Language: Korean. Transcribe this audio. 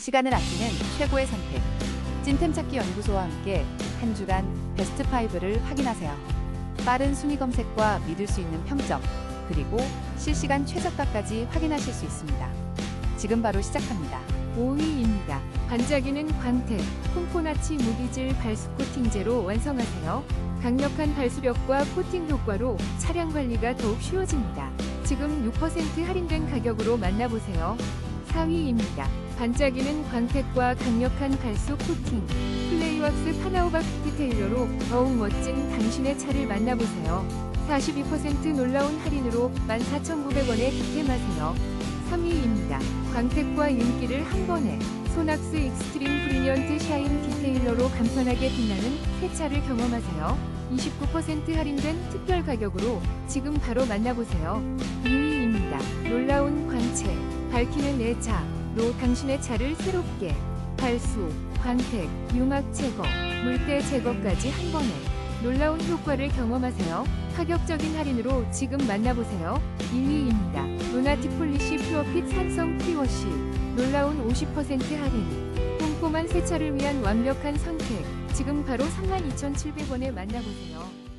시간을 아끼는 최고의 선택. 찐템 찾기 연구소와 함께 한 주간 베스트 5를 확인하세요. 빠른 순위 검색과 믿을 수 있는 평점, 그리고 실시간 최저가까지 확인하실 수 있습니다. 지금 바로 시작합니다. 5위입니다. 반짝이는 광택, 콩코나치 무비질 발수 코팅제로 완성하세요. 강력한 발수력과 코팅 효과로 차량 관리가 더욱 쉬워집니다. 지금 6% 할인된 가격으로 만나보세요. 4위입니다. 반짝이는 광택과 강력한 발수 코팅, 플레이왁스 파나오박 디테일러로 더욱 멋진 당신의 차를 만나보세요. 42% 놀라운 할인으로 14,900원에 득템하세요. 3위입니다. 광택과 인기를 한 번에 소낙스 익스트림 브리니언트 샤인 디테일러로 간편하게 빛나는 새 차를 경험하세요. 29% 할인된 특별 가격으로 지금 바로 만나보세요. 2위입니다. 놀라운 밝히는 내 차로 당신의 차를 새롭게 발수, 광택, 융합 제거, 물때 제거까지 한 번에 놀라운 효과를 경험하세요. 파격적인 할인으로 지금 만나보세요. 1위입니다. 루나틱 폴리시 퓨어핏 산성 프리워시 놀라운 50% 할인 꼼꼼한 세차를 위한 완벽한 선택 지금 바로 32,700원에 만나보세요.